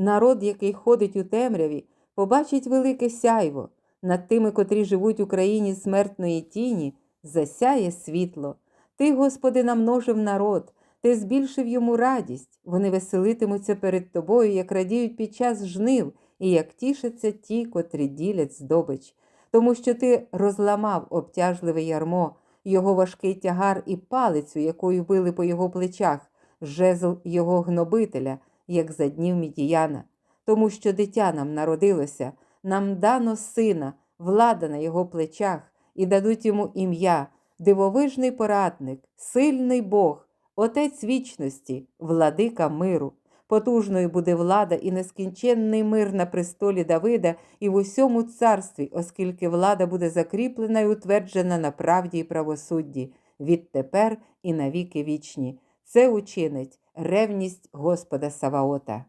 Народ, який ходить у темряві, побачить велике сяйво. Над тими, котрі живуть у країні смертної тіні, засяє світло. Ти, Господи, намножив народ, ти збільшив йому радість. Вони веселитимуться перед тобою, як радіють під час жнив, і як тішаться ті, котрі ділять здобич. Тому що ти розламав обтяжливе ярмо, його важкий тягар і палицю, якою били по його плечах, жезл його гнобителя, як за днів Мідіяна. Тому що дитя нам народилося, нам дано сина, влада на його плечах, і дадуть йому ім'я, дивовижний порадник, сильний Бог, Отець вічності, владика миру. Потужною буде влада і нескінченний мир на престолі Давида і в усьому царстві, оскільки влада буде закріплена і утверджена на правді і правосудді, відтепер і навіки вічні. Це учинить ревність Господа Саваота.